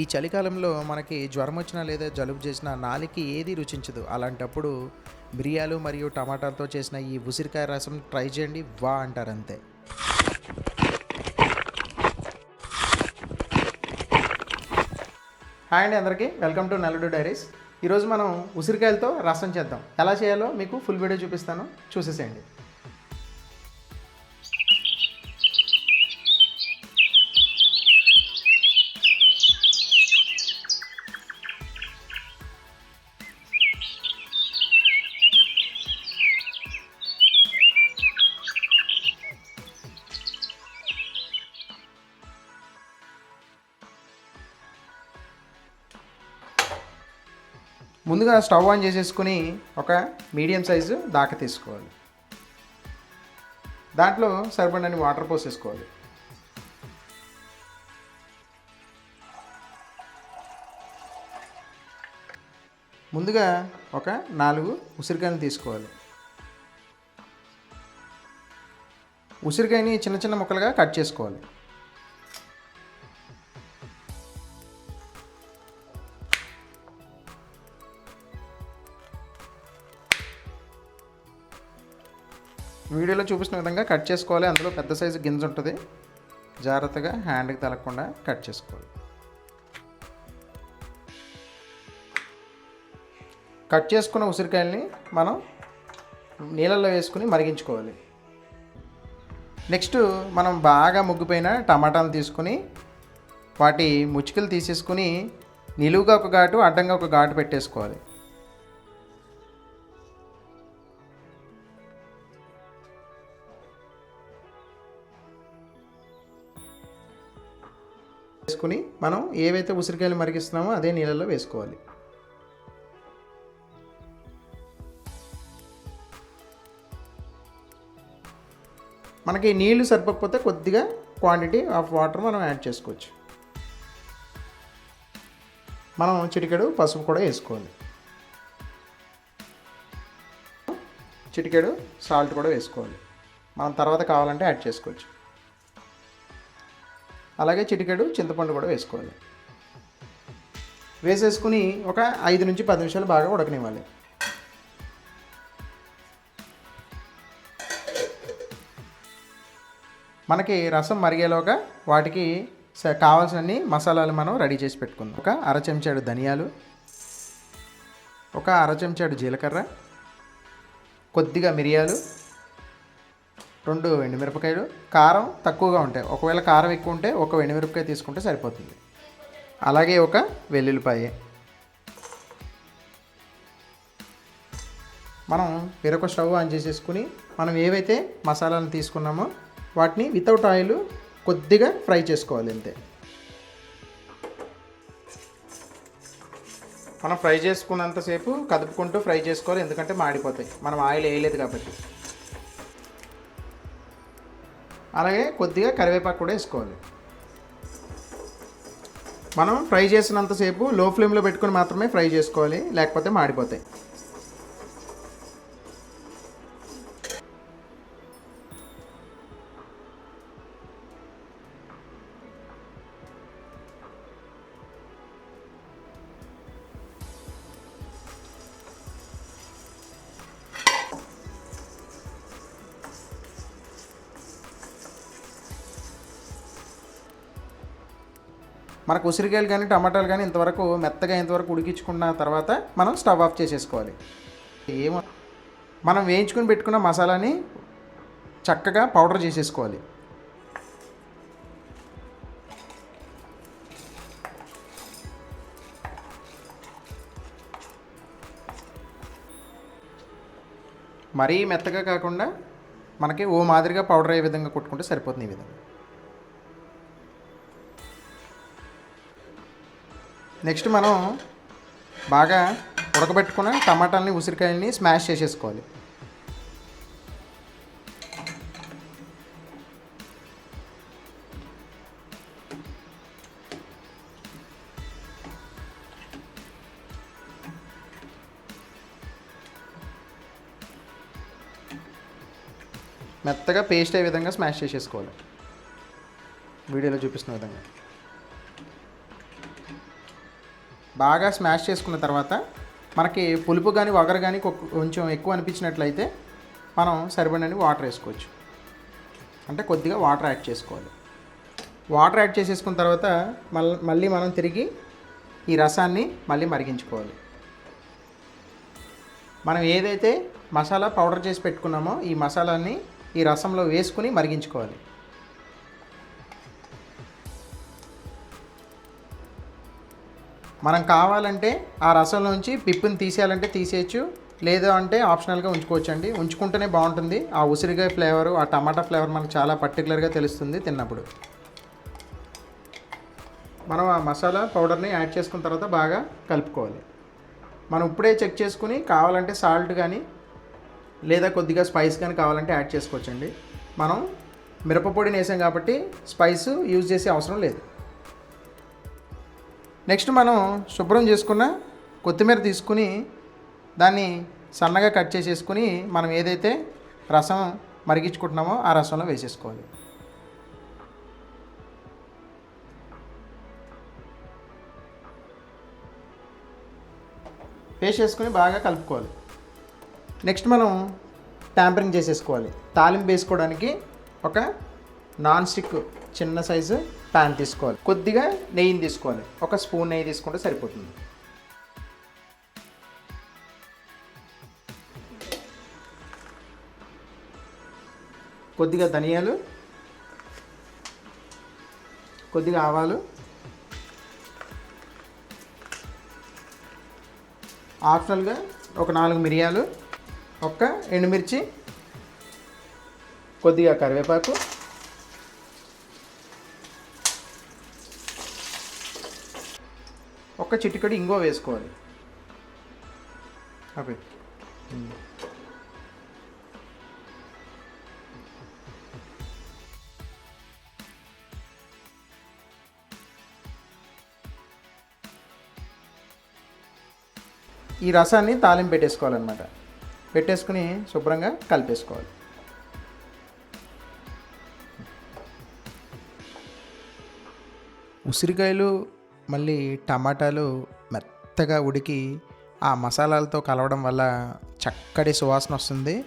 ఈ చలికాలంలో మనకి జ్వరం వచ్చినా లేదా జలుబు చేసినా నాలికి ఏది రుచించదు. అలాంటప్పుడు మిరియాలు మరియు టమాటాలతో చేసిన ఈ ఉసిరికాయ రసం ట్రై చేయండి. వా అంటారు అంతే. హాయ్ అండి అందరికీ. Welcome to Naludu diaries. ఈరోజు మనం ఉసిరికాయలతో రసం చేద్దాం. ఎలా చేయాలో మీకు ఫుల్ వీడియో చూపిస్తాను. చూసేసేయండి. ముందుగా స్టవ్ ఆన్ చేసేసుకుని ఒక మీడియం సైజు దాక తీసుకోవాలి. దాంట్లో సరిపడని వాటర్ పోసేసుకోవాలి. ముందుగా ఒక నాలుగు ఉసిరికాయలు తీసుకోవాలి. ఉసిరికాయని చిన్న చిన్న ముక్కలుగా కట్ చేసుకోవాలి. వీడియోలో చూపిస్తున్న విధంగా కట్ చేసుకోవాలి. అందులో పెద్ద సైజు గింజ ఉంటుంది. జాగ్రత్తగా హ్యాండ్కి తలగకుండా కట్ చేసుకోవాలి. కట్ చేసుకున్న ఉసిరికాయల్ని మనం నీళ్ళల్లో వేసుకుని మరిగించుకోవాలి. నెక్స్ట్ మనం బాగా ముగ్గిపోయిన టమాటాలు తీసుకుని వాటి ముచ్చుకలు తీసేసుకుని నిలువుగా ఒక ఘాటు అడ్డంగా ఒక ఘాటు పెట్టేసుకోవాలి. వేసుకుని మనం ఏవైతే ఉసిరికాయలు మరిగిస్తున్నామో అదే నీళ్ళలో వేసుకోవాలి. మనకి నీళ్ళు సరిపోకపోతే కొద్దిగా క్వాంటిటీ ఆఫ్ వాటర్ మనం యాడ్ చేసుకోవచ్చు. మనం చిటికెడు పసుపు కూడా వేసుకోవాలి. చిటికెడు సాల్ట్ కూడా వేసుకోవాలి. మనం తర్వాత కావాలంటే యాడ్ చేసుకోవచ్చు. అలాగే చిటికెడు చింతపండు కూడా వేసుకోవాలి. వేసేసుకుని ఒక ఐదు నుంచి పది నిమిషాలు బాగా ఉడకనివ్వాలి. మనకి రసం మరిగేలోగా వాటికి కావాల్సినన్ని మసాలాలు మనం రెడీ చేసి పెట్టుకుందాం. ఒక అర చెంచాడు ధనియాలు ఒక అర చెంచాడు జీలకర్ర కొద్దిగా మిరియాలు రెండు ఎండుమిరపకాయలు. కారం తక్కువగా ఉంటాయి. ఒకవేళ కారం ఎక్కువ ఉంటే ఒక ఎండుమిరపకాయ తీసుకుంటే సరిపోతుంది. అలాగే ఒక వెల్లుల్లిపాయ. మనం వేరొక స్టవ్ ఆన్ చేసేసుకుని మనం ఏవైతే మసాలాలను తీసుకున్నామో వాటిని వితౌట్ ఆయిల్ కొద్దిగా ఫ్రై చేసుకోవాలి అంతే. మనం ఫ్రై చేసుకున్నంతసేపు కదుపుకుంటూ ఫ్రై చేసుకోవాలి. ఎందుకంటే మాడిపోతాయి. మనం ఆయిల్ వేయలేదు కాబట్టి. అలాగే కొద్దిగా కరివేపాకు కూడా వేసుకోవాలి. మనం ఫ్రై చేసినంతసేపు లో ఫ్లేమ్లో పెట్టుకొని మాత్రమే ఫ్రై చేసుకోవాలి లేకపోతే మాడిపోతాయి. మనకు ఉసిరికాయలు కానీ టమాటాలు కానీ ఇంతవరకు మెత్తగా ఇంతవరకు ఉడికించుకున్న తర్వాత మనం స్టవ్ ఆఫ్ చేసేసుకోవాలి. ఏమో మనం వేయించుకుని పెట్టుకున్న మసాలాని చక్కగా పౌడర్ చేసేసుకోవాలి. మరీ మెత్తగా కాకుండా మనకి ఓ మాదిరిగా పౌడర్ అయ్యే విధంగా కొట్టుకుంటే సరిపోతుంది ఈ విధంగా. నెక్స్ట్ మనం బాగా ఉడకబెట్టుకున్న టమాటాలని ఉసిరికాయలని స్మాష్ చేసేసుకోవాలి. మెత్తగా పేస్ట్ అయ్యే విధంగా స్మాష్ చేసేసుకోవాలి. వీడియోలో చూపిస్తున్న విధంగా. బాగా స్మాష్ చేసుకున్న తర్వాత మనకి పులుపు కానీ వగరు కానీ కొంచెం ఎక్కువ అనిపించినట్లయితే మనం సరిపడని వాటర్ వేసుకోవచ్చు. అంటే కొద్దిగా వాటర్ యాడ్ చేసుకోవాలి. వాటర్ యాడ్ చేసేసుకున్న తర్వాత మళ్ళీ మళ్ళీ మనం తిరిగి ఈ రసాన్ని మళ్ళీ మరిగించుకోవాలి. మనం ఏదైతే మసాలా పౌడర్ చేసి పెట్టుకున్నామో ఈ మసాలాని ఈ రసంలో వేసుకుని మరిగించుకోవాలి. మనం కావాలంటే ఆ రసంలోంచి పిప్పుని తీసేయాలంటే తీసేయచ్చు. లేదు అంటే ఆప్షనల్గా ఉంచుకోవచ్చు అండి ఉంచుకుంటేనే బాగుంటుంది. ఆ ఉసిరికాయ ఫ్లేవరు ఆ టమాటా ఫ్లేవర్ మనకు చాలా పర్టికులర్గా తెలుస్తుంది తిన్నప్పుడు. మనం ఆ మసాలా పౌడర్ని యాడ్ చేసుకున్న తర్వాత బాగా కలుపుకోవాలి. మనం ఇప్పుడే చెక్ చేసుకుని కావాలంటే సాల్ట్ కానీ లేదా కొద్దిగా స్పైస్ కానీ కావాలంటే యాడ్ చేసుకోవచ్చండి. మనం మిరపపొడిని వేసాం కాబట్టి స్పైస్ యూజ్ చేసే అవసరం లేదు. నెక్స్ట్ మనం శుభ్రం చేసుకున్న కొత్తిమీర తీసుకుని దాన్ని సన్నగా కట్ చేసేసుకుని మనం ఏదైతే రసం మరిగించుకుంటున్నామో ఆ రసంలో వేసేసుకోవాలి. వేసేసుకుని బాగా కలుపుకోవాలి. నెక్స్ట్ మనం ట్యాంపరింగ్ చేసేసుకోవాలి. తాలింపు వేసుకోవడానికి ఒక నాన్ స్టిక్ చిన్న సైజు ప్యాన్ తీసుకోవాలి. కొద్దిగా నెయ్యిని తీసుకోవాలి. ఒక స్పూన్ నెయ్యి తీసుకుంటే సరిపోతుంది. కొద్దిగా ధనియాలు కొద్దిగా ఆవాలు ఆప్షనల్గా ఒక నాలుగు మిరియాలు ఒక్క ఎండుమిర్చి కొద్దిగా కరివేపాకు ఒక్క చిటికడి ఇంగో వేసుకోవాలి. అవి ఈ రసాన్ని తాలింపు పెట్టేసుకోవాలన్నమాట. పెట్టేసుకుని శుభ్రంగా కలిపేసుకోవాలి. ఉసిరికాయలు మళ్ళీ టమాటాలు మెత్తగా ఉడికి ఆ మసాలాలతో కలవడం వల్ల చక్కటి సువాసన వస్తుంది.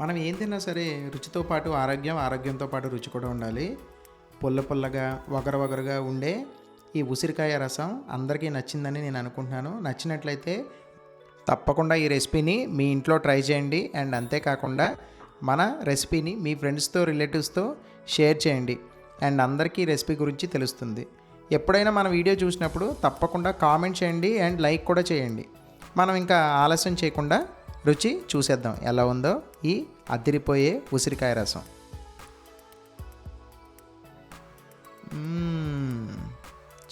మనం ఏం తిన్నా సరే రుచితో పాటు ఆరోగ్యం ఆరోగ్యంతో పాటు రుచి కూడా ఉండాలి. పుల్ల పుల్లగా వగర వగరగా ఉండే ఈ ఉసిరికాయ రసం అందరికీ నచ్చిందని నేను అనుకుంటున్నాను. నచ్చినట్లయితే తప్పకుండా ఈ రెసిపీని మీ ఇంట్లో ట్రై చేయండి. అండ్ అంతేకాకుండా మన రెసిపీని మీ ఫ్రెండ్స్తో రిలేటివ్స్తో షేర్ చేయండి. అండ్ అందరికీ రెసిపీ గురించి తెలుస్తుంది. ఎప్పుడైనా మన వీడియో చూసినప్పుడు తప్పకుండా కామెంట్ చేయండి అండ్ లైక్ కూడా చేయండి. మనం ఇంకా ఆలస్యం చేయకుండా రుచి చూసేద్దాం. ఎలా ఉందో ఈ అదిరిపోయే ఉసిరికాయ రసం.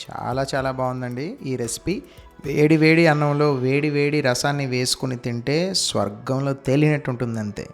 చాలా చాలా బాగుందండి ఈ రెసిపీ. వేడి వేడి అన్నంలో వేడి వేడి రసాన్ని వేసుకుని తింటే స్వర్గంలో తేలినట్టు ఉంటుంది అంతే